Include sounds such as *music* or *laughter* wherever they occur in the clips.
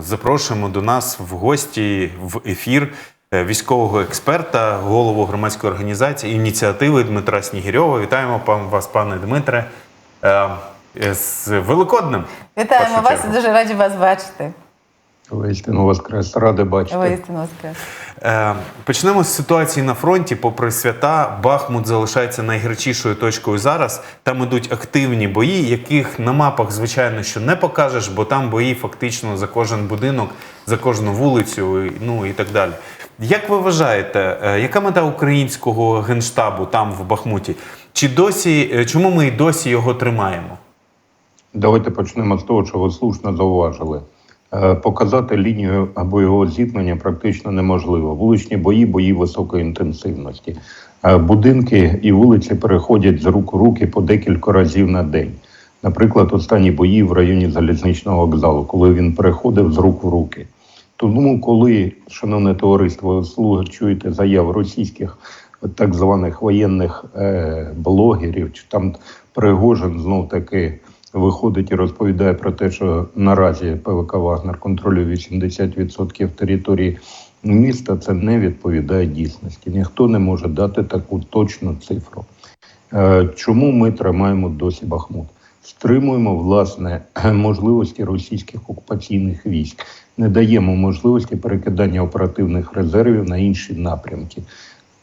запрошуємо до нас в гості в ефір е, військового експерта, голову громадської організації ініціативи Дмитра Снігірьова. Вітаємо вас, пане Дмитре, е, е, з Великоднем. Вітаємо вас і дуже раді вас бачити. Воістину воскрес, ради бачити. Воістину воскрес. Е, Почнемо з ситуації на фронті. Попри свята, Бахмут залишається найгарячішою точкою зараз. Там ідуть активні бої, яких на мапах, звичайно, що не покажеш, бо там бої фактично за кожен будинок, за кожну вулицю, ну і так далі. Як ви вважаєте, е, яка мета українського генштабу там в Бахмуті? Чи досі е, чому ми й досі його тримаємо? Давайте почнемо з того, що ви слушно зауважили. Е, Показати лінію бойового зіткнення практично неможливо. Вуличні бої, бої високої інтенсивності. Е, Будинки і вулиці переходять з рук у руки по декілька разів на день. Наприклад, останні бої в районі залізничного вокзалу, коли він переходив з рук в руки. Тому, коли, шановне товариство, слуги чуєте заяв російських так званих воєнних е, блогерів, чи там Пригожин знов таки виходить і розповідає про те, що наразі ПВК Вагнер контролює 80% території міста, це не відповідає дійсності. Ніхто не може дати таку точну цифру. Е, Чому ми тримаємо досі Бахмут? Стримуємо власне *clears throat* можливості російських окупаційних військ, не даємо можливості перекидання оперативних резервів на інші напрямки.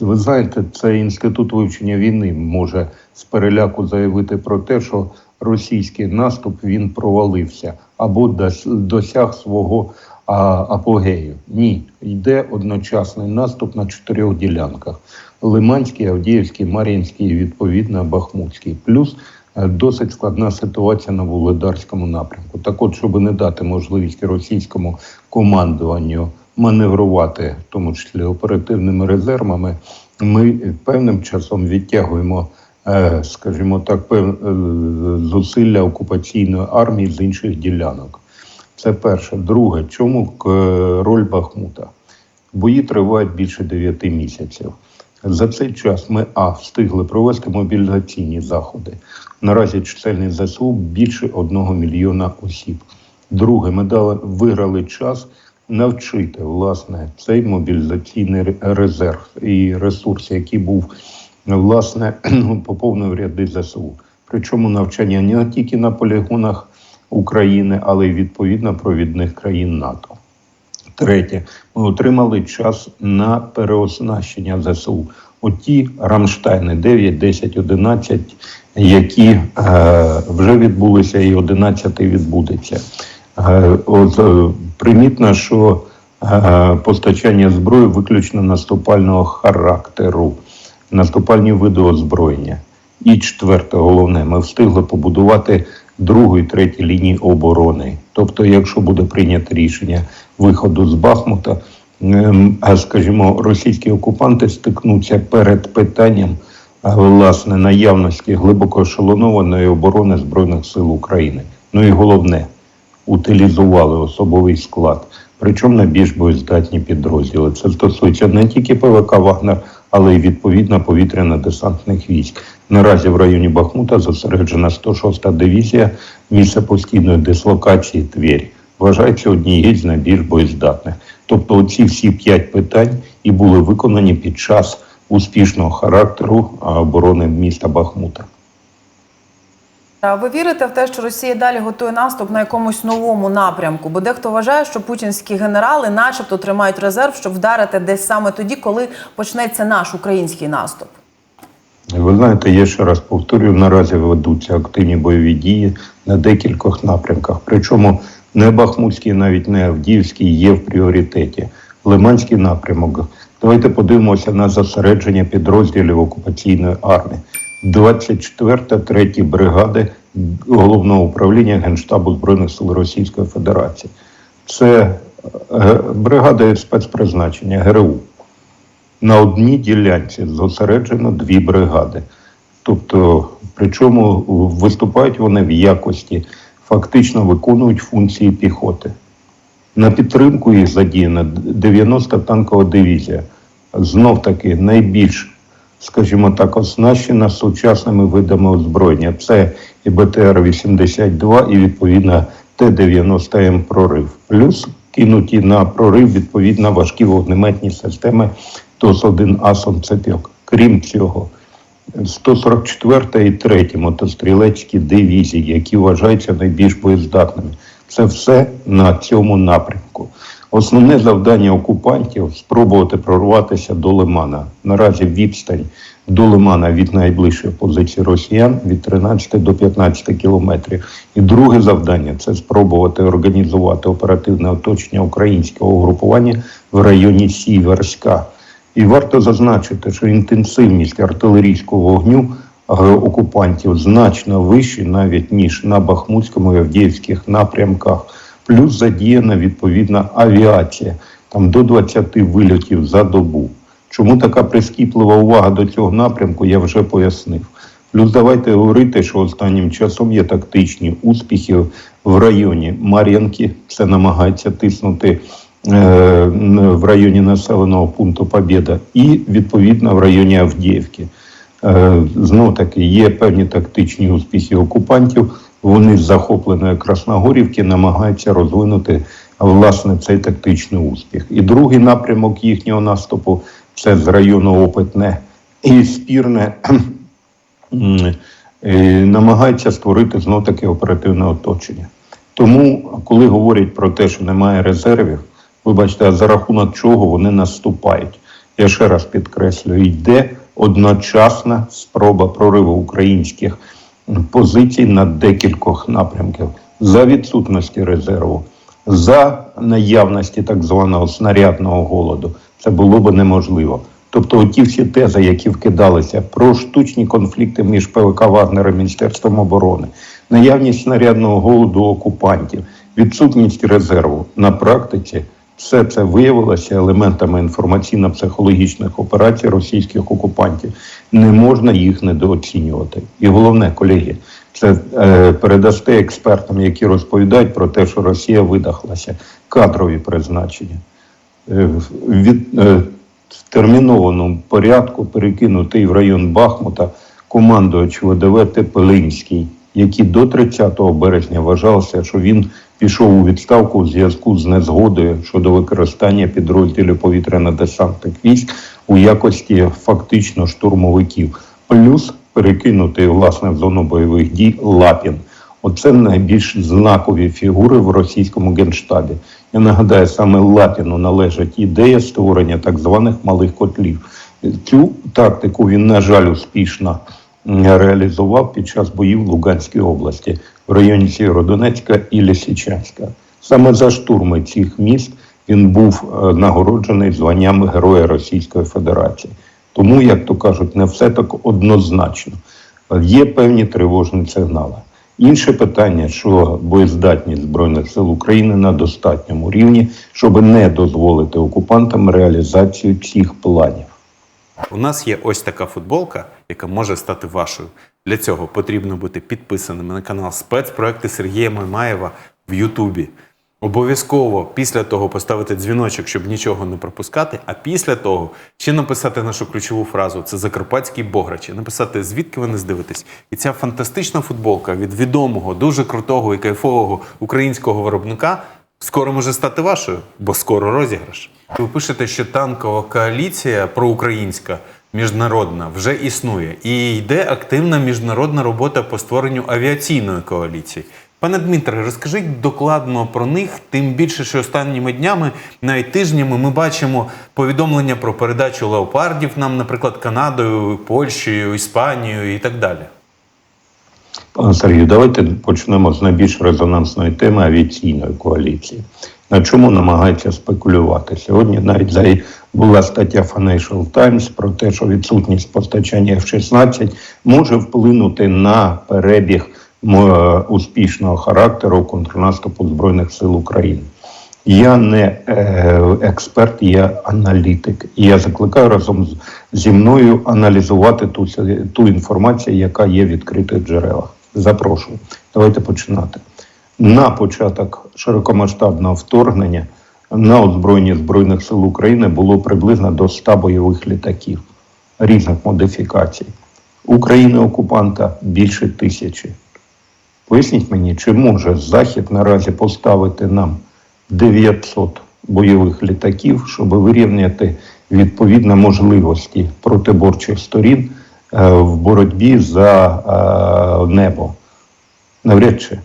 Ви знаєте, цей інститут вивчення війни може з переляку заявити про те, що російський наступ він провалився або дос- досяг свого апогею. Ні, йде одночасний наступ на чотирьох ділянках: Лиманський, Авдіївський, Мар'їнський відповідно Бахмутський. Плюс е, досить складна ситуація на Вугледарському напрямку. Так от, щоб не дати можливість російському командуванню маневрувати, в тому числі оперативними резервами, ми певним часом відтягуємо, скажімо так, е, зусилля окупаційної армії з інших ділянок. Це перше. Друге, чому роль Бахмута? Бої тривають більше 9 місяців. За цей час ми а встигли провести мобілізаційні заходи. Наразі чисельність ЗСУ більше одного мільйона осіб. Друге, ми дали виграли час навчити власне цей мобілізаційний резерв і ресурс, який був власне *clears throat* ну, поповнив ряди ЗСУ. Причому навчання не тільки на полігонах України, але й відповідно провідних країн НАТО. Третє, ми отримали час на переоснащення ЗСУ. Оті Рамштайни 9, 10, 11, які е, вже відбулися, і 11 відбудеться. Е, от, е, примітно, що е, постачання зброї виключно наступального характеру, наступальні види озброєння. І четверте, головне, ми встигли побудувати другу і третю лінії оборони. Тобто, якщо буде прийнято рішення виходу з Бахмута, ем, скажімо, російські окупанти стикнуться перед питанням власне наявності глибоко ешелонованої оборони Збройних сил України. Ну і головне, утилізували особовий склад, причому на більш боєздатні підрозділи. Це стосується не тільки ПВК Вагнер, але й відповідно повітряно-десантних військ. Наразі в районі Бахмута зосереджена 106-та дивізія, місця постійної дислокації Тверь. Вважається однією з найбільш боєздатних. Тобто, оці всі п'ять питань і були виконані під час успішного характеру оборони міста Бахмута. Ви вірите в те, що Росія далі готує наступ на якомусь новому напрямку? Бо дехто вважає, що путінські генерали, начебто, тримають резерв, щоб вдарити десь саме тоді, коли почнеться наш український наступ. Ви знаєте, я ще раз повторюю, наразі ведуться активні бойові дії на декількох напрямках. Причому не Бахмутський, навіть не Авдіївський є в пріоритеті. Лиманський напрямок. Давайте подивимося на зосередження підрозділів окупаційної армії. 24-та, 3 бригади головного управління Генштабу Збройних сил Російської Федерації. Це е, бригади спецпризначення ГРУ. На одній ділянці зосереджено дві бригади. Тобто, причому виступають вони в якості, фактично виконують функції піхоти. На підтримку їх задіяна 90 танкова дивізія. Знов таки найбільш, скажімо так, оснащена сучасними видами озброєння. Це і БТР-82, і відповідно Т-90М прорив. Плюс кинуті на прорив відповідно важкі вогнеметні системи ТОС-1 Асон Цепьок. Крім цього, 144 і 3 мотострілецькі дивізії, які вважаються найбільш боєздатними. Це все на цьому напрямку. Основне завдання окупантів спробувати прорватися до Лимана. Наразі відстань до Лимана від найближчої позиції росіян від 13 до 15 кілометрів. І друге завдання це спробувати організувати оперативне оточення українського угрупування в районі Сіверська. І варто зазначити, що інтенсивність артилерійського вогню окупантів значно вища навіть ніж на Бахмутському і Авдіївських напрямках. Плюс задіяна відповідна авіація, там до 20 вильотів за добу. Чому така прискіплива увага до цього напрямку, я вже пояснив. Плюс давайте говорити, що останнім часом є тактичні успіхи в районі Мар'янки. Це намагається тиснути е, в районі населеного пункту Побєда, і відповідно в районі Авдіївки. Е, Знов таки є певні тактичні успіхи окупантів. Вони з захопленої Красногорівки намагаються розвинути власне цей тактичний успіх. І другий напрямок їхнього наступу це з району Опитне і спірне *clears throat* е, намагаються створити знов таки оперативне оточення. Тому, коли говорять про те, що немає резервів, вибачте, а за рахунок чого вони наступають? Я ще раз підкреслюю, йде одночасна спроба прориву українських позицій на декількох напрямках за відсутності резерву, за наявності так званого снарядного голоду. Це було б неможливо. Тобто, ті всі тези, які вкидалися про штучні конфлікти між ПВК Вагнера і Міністерством оборони, наявність снарядного голоду окупантів, відсутність резерву на практиці. Все це виявилося елементами інформаційно-психологічних операцій російських окупантів. Не можна їх недооцінювати. І головне, колеги, це е, передасте експертам, які розповідають про те, що Росія видахлася, кадрові призначення. Е, від е, в термінованому порядку перекинутий в район Бахмута командувач ВДВ Тепелинський, який до 30 березня вважався, що він пішов у відставку у зв'язку з незгодою щодо використання підрозділів повітряно-десантних військ у якості фактично штурмовиків, плюс перекинутий власне в зону бойових дій Лапін. Оце найбільш знакові фігури в російському генштабі. Я нагадаю, саме Лапіну належить ідея створення так званих малих котлів. Цю тактику він, на жаль, успішно реалізував під час боїв в Луганській області в районі Сєвєродонецька і Лисичанська. Саме за штурми цих міст він був е, нагороджений званням Героя Російської Федерації. Тому, як то кажуть, не все так однозначно. Є певні тривожні сигнали. Інше питання, що боєздатність Збройних сил України на достатньому рівні, щоб не дозволити окупантам реалізацію цих планів. У нас є ось така футболка, яка може стати вашою. Для цього потрібно бути підписаними на канал спецпроекти Сергія Маймаєва в Ютубі. Обов'язково після того поставити дзвіночок, щоб нічого не пропускати. А після того ще написати нашу ключову фразу це Закарпатський Бограч. І написати, звідки ви нас дивитесь. І ця фантастична футболка від відомого, дуже крутого і кайфового українського виробника скоро може стати вашою, бо скоро розіграш. Ви пишете, що танкова коаліція проукраїнська міжнародна вже існує і йде активна міжнародна робота по створенню авіаційної коаліції. Пане Дмитре, розкажіть докладно про них, тим більше, що останніми днями, навіть тижнями, ми бачимо повідомлення про передачу леопардів нам, наприклад, Канадою, Польщею, Іспанією і так далі. Пане Сергію, давайте почнемо з найбільш резонансної теми авіаційної коаліції. На чому намагаються спекулювати? Сьогодні навіть за- була стаття Financial Times про те, що відсутність постачання F-16 може вплинути на перебіг е, успішного характеру контрнаступу Збройних сил України. Я не е, експерт, я аналітик. І я закликаю разом зі мною аналізувати ту, ту інформацію, яка є в відкритих джерелах. Запрошую. Давайте починати. На початок широкомасштабного вторгнення на озброєнні Збройних сил України було приблизно до 100 бойових літаків різних модифікацій. України окупанта більше тисячі. Поясніть мені, чи може Захід наразі поставити нам 900 бойових літаків, щоб вирівняти відповідно можливості протиборчих сторін в боротьбі за е, небо? Навряд чи.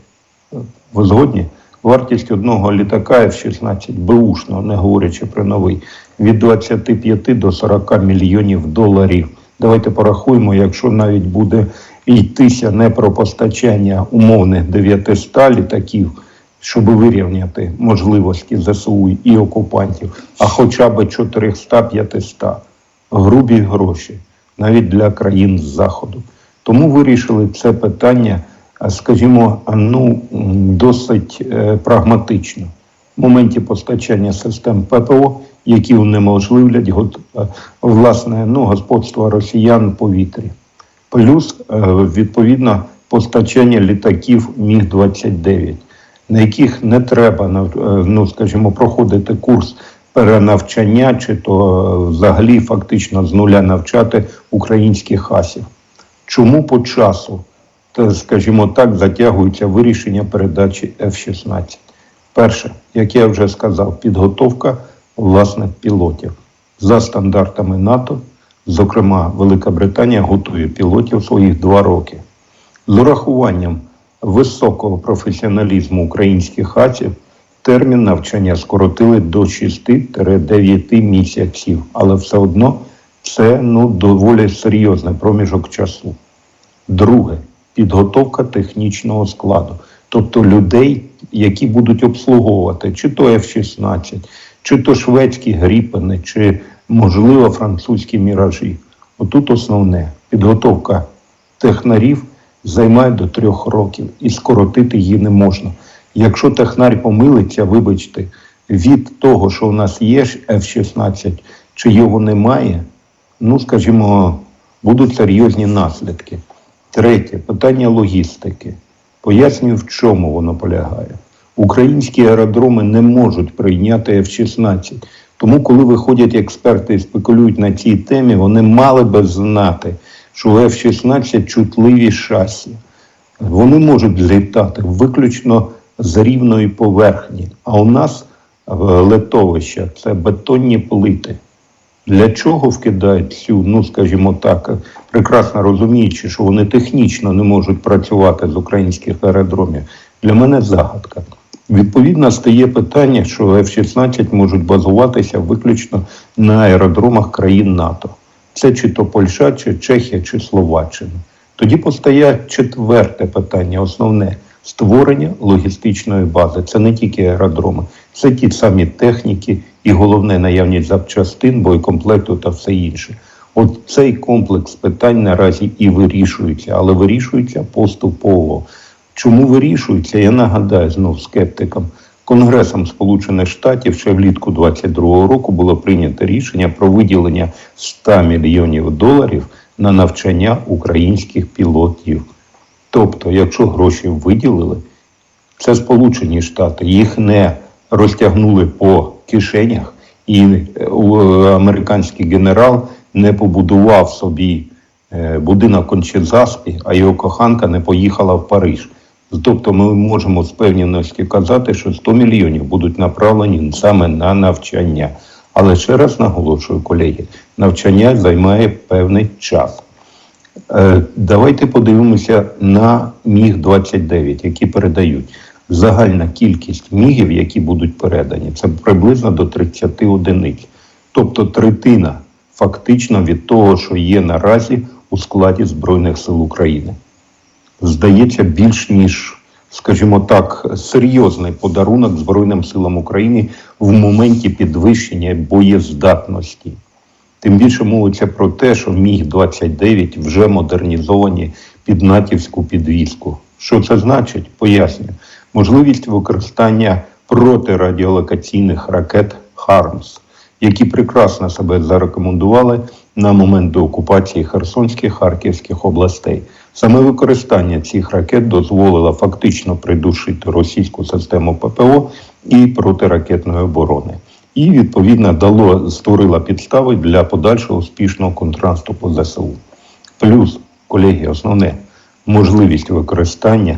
Ви згодні? Вартість одного літака F-16 беушного, не говорячи про новий, від 25 до 40 мільйонів доларів. Давайте порахуємо, якщо навіть буде йтися не про постачання умовних 900 літаків, щоб вирівняти можливості ЗСУ і окупантів, а хоча б 400-500 грубі гроші навіть для країн заходу. Тому вирішили це питання, скажімо, ну досить е, прагматично в моменті постачання систем ППО, які унеможливлять е, власне ну, господство росіян в повітрі. Плюс е, відповідно постачання літаків Міг 29 на яких не треба ну, скажімо, проходити курс перенавчання, чи то е, взагалі фактично з нуля навчати українських асів. Чому по часу, скажімо так, затягується вирішення передачі F-16? Перше, як я вже сказав, підготовка власне пілотів за стандартами НАТО. Зокрема, Велика Британія готує пілотів своїх два роки. З урахуванням високого професіоналізму українських асів термін навчання скоротили до 6-9 місяців, але все одно це ну, доволі серйозний проміжок часу. Друге підготовка технічного складу, тобто людей, які будуть обслуговувати чи то F-16, чи то шведські гріпени, чи, можливо, французькі міражі. Отут основне підготовка технарів займає до трьох років і скоротити її не можна. Якщо технар помилиться, вибачте, від того, що в нас є ж F-16, чи його немає, ну скажімо, будуть серйозні наслідки. Третє питання логістики. Пояснюю, в чому воно полягає. Українські аеродроми не можуть прийняти F-16. Тому, коли виходять експерти і спекулюють на цій темі, вони мали би знати, що у F-16 чутливі шасі. Вони можуть злітати виключно з рівної поверхні. А у нас е, летовища це бетонні плити. Для чого вкидають цю, ну скажімо так, прекрасно розуміючи, що вони технічно не можуть працювати з українських аеродромів, для мене загадка. Відповідно, стає питання, що F-16 можуть базуватися виключно на аеродромах країн НАТО. Це чи то Польща, чи Чехія, чи Словаччина. Тоді постає четверте питання, основне створення логістичної бази. Це не тільки аеродроми, це ті самі техніки і головне наявність запчастин, боєкомплекту та все інше. От цей комплекс питань наразі і вирішується, але вирішується поступово. Чому вирішується? Я нагадаю знов скептикам. Конгресом Сполучених Штатів ще влітку 22-го року було прийнято рішення про виділення 100 мільйонів доларів на навчання українських пілотів. Тобто, якщо гроші виділили, це Сполучені Штати, їх не розтягнули по кишенях, і е, американський генерал не побудував собі е, будинок Кончезаспі, а його коханка не поїхала в Париж. Тобто ми можемо з певністю казати, що 100 мільйонів будуть направлені саме на навчання. Але ще раз наголошую, колеги, навчання займає певний час. Е, Давайте подивимося на міг 29 які передають. Загальна кількість мігів, які будуть передані, це приблизно до 30 одиниць. Тобто третина фактично від того, що є наразі у складі Збройних сил України. Здається, більш ніж, скажімо так, серйозний подарунок Збройним силам України в моменті підвищення боєздатності. Тим більше мовиться про те, що Міг-29 вже модернізовані під натівську підвізку. Що це значить? Поясню. Можливість використання протирадіолокаційних ракет «Хармс», які прекрасно себе зарекомендували на момент деокупації Херсонських Харківських областей. Саме використання цих ракет дозволило фактично придушити російську систему ППО і протиракетної оборони і відповідно дало створила підстави для подальшого успішного контрнаступу ЗСУ. Плюс, колеги, основне можливість використання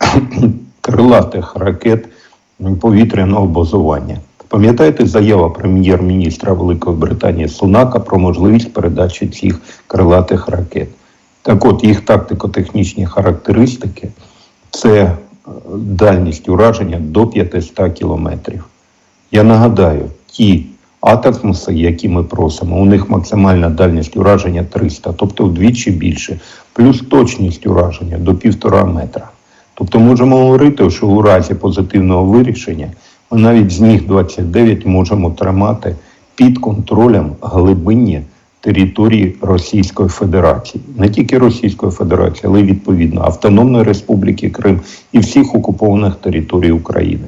*clears throat* крилатих ракет повітряного базування. Пам'ятаєте заява прем'єр-міністра Великої Британії Сунака про можливість передачі цих крилатих ракет? Так от, їх тактико-технічні характеристики це е, дальність ураження до 500 кілометрів. Я нагадаю, ті атакмуси, які ми просимо, у них максимальна дальність ураження 300, тобто вдвічі більше, плюс точність ураження до півтора метра. Тобто можемо говорити, що у разі позитивного вирішення ми навіть з них 29 можемо тримати під контролем глибинні території Російської Федерації, не тільки Російської Федерації, але й відповідно Автономної Республіки Крим і всіх окупованих територій України.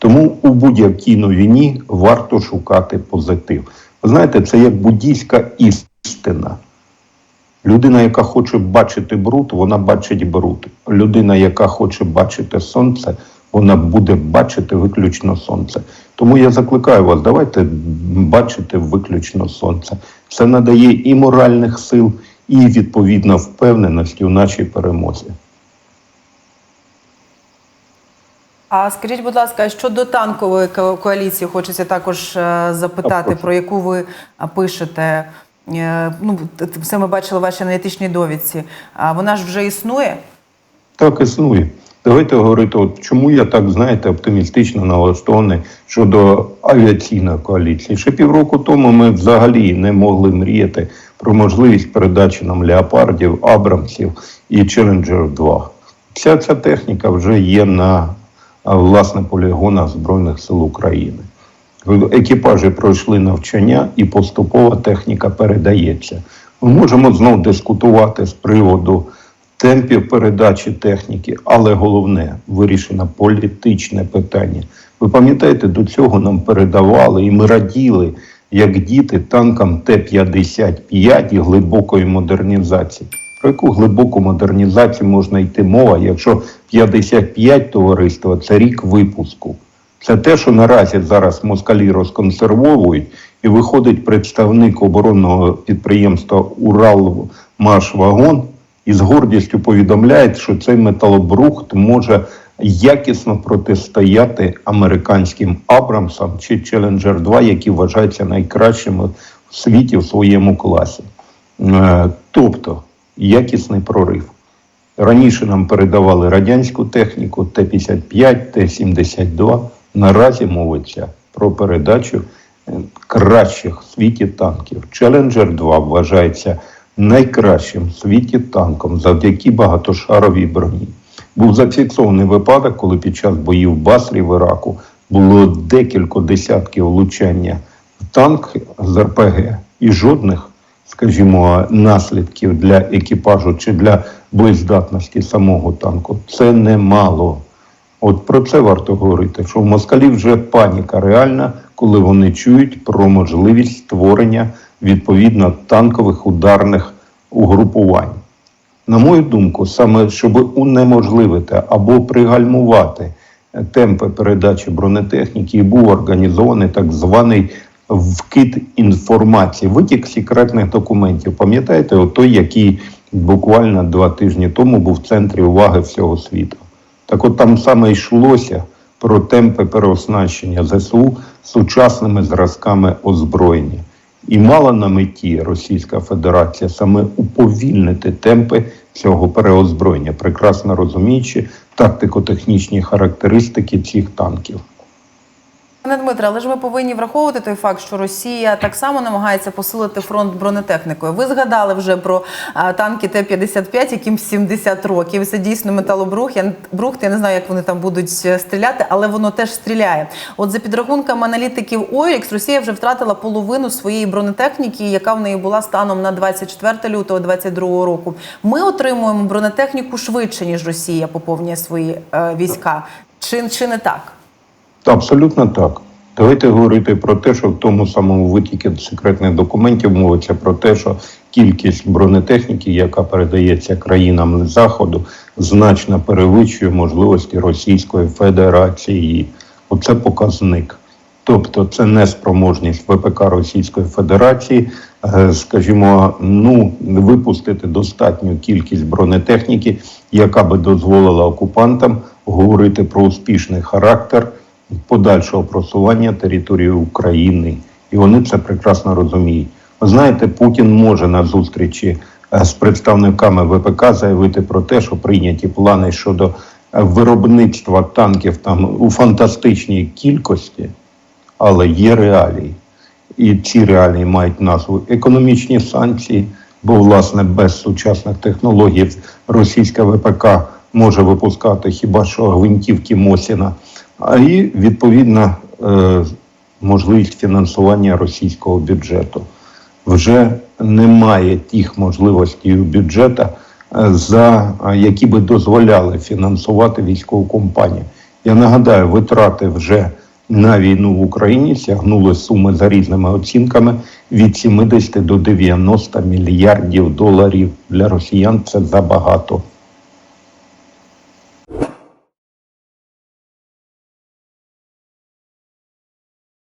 Тому у будь-якій новині варто шукати позитив. Ви знаєте, це як буддійська істина. Людина, яка хоче бачити бруд, вона бачить бруд. Людина, яка хоче бачити сонце, вона буде бачити виключно сонце. Тому я закликаю вас, давайте бачити виключно сонце. Це надає і моральних сил, і відповідно впевненості у нашій перемозі. А скажіть, будь ласка, щодо танкової коаліції, хочеться також е, запитати, про яку ви пишете. Е, Ну, все ми бачили в вашій аналітичній довідці. А вона ж вже існує. Так існує. Давайте говорити, от чому я так знаєте оптимістично налаштований щодо авіаційної коаліції. Ще півроку тому ми взагалі не могли мріяти про можливість передачі нам леопардів, абрамсів і Челенджер 2. Вся ця техніка вже є на власне полігонах Збройних сил України. Екіпажі пройшли навчання і поступово техніка передається. Ми можемо знов дискутувати з приводу темпів передачі техніки, але головне вирішено політичне питання. Ви пам'ятаєте, до цього нам передавали, і ми раділи, як діти танкам Т-55 і глибокої модернізації. Про яку глибоку модернізацію можна йти мова, якщо 55 товариства це рік випуску? Це те, що наразі зараз москалі розконсервовують, і виходить представник оборонного підприємства Уралмашвагон і з гордістю повідомляє, що цей металобрухт може якісно протистояти американським Абрамсам чи Челенджер 2, які вважаються найкращими в світі в своєму класі. Е, Тобто якісний прорив. Раніше нам передавали радянську техніку Т-55, Т-72. Наразі мовиться про передачу е, кращих в світі танків. Челенджер 2 вважається найкращим в світі танком завдяки багатошаровій броні. Був зафіксований випадок, коли під час боїв Басрі в Іраку було декілька десятків влучання в танк з РПГ і жодних скажімо, наслідків для екіпажу чи для боєздатності самого танку. Це немало. От про це варто говорити, що в москалів вже паніка реальна, коли вони чують про можливість створення відповідно танкових ударних угрупувань. На мою думку, саме щоб унеможливити або пригальмувати темпи передачі бронетехніки, і був організований так званий вкид інформації, витік секретних документів. Пам'ятаєте, от той, який буквально два тижні тому був в центрі уваги всього світу. Так от там саме йшлося про темпи переоснащення ЗСУ сучасними зразками озброєння. І мала на меті Російська Федерація саме уповільнити темпи цього переозброєння, прекрасно розуміючи тактико-технічні характеристики цих танків. Пане Дмитре, але ж ми повинні враховувати той факт, що Росія так само намагається посилити фронт бронетехнікою. Ви згадали вже про а, танки Т-55, яким 70 років. Це дійсно металобрух. Я брухт, я не знаю, як вони там будуть е, стріляти, але воно теж стріляє. От за підрахунками аналітиків OIRX, Росія вже втратила половину своєї бронетехніки, яка в неї була станом на 24 лютого 2022 року. Ми отримуємо бронетехніку швидше ніж Росія поповнює свої е, війська. Чи, чи не так? Абсолютно так. Давайте говорити про те, що в тому самому витікі секретних документів мовиться про те, що кількість бронетехніки, яка передається країнам заходу, значно перевищує можливості Російської Федерації. Оце показник. Тобто це неспроможність ВПК Російської Федерації, е, скажімо, ну випустити достатню кількість бронетехніки, яка би дозволила окупантам говорити про успішний характер подальшого просування території України. І вони це прекрасно розуміють. Ви знаєте, Путін може на зустрічі е, з представниками ВПК заявити про те, що прийняті плани щодо е, виробництва танків там у фантастичній кількості, але є реалії. І ці реалії мають назву економічні санкції, бо власне без сучасних технологій російська ВПК може випускати хіба що гвинтівки Мосіна, а і відповідно е, можливість фінансування російського бюджету. Вже немає тих можливостей у бюджету, е, за е, які би дозволяли фінансувати військову компанію. Я нагадаю, витрати вже на війну в Україні сягнули суми за різними оцінками від 70 до 90 мільярдів доларів. Для росіян це забагато.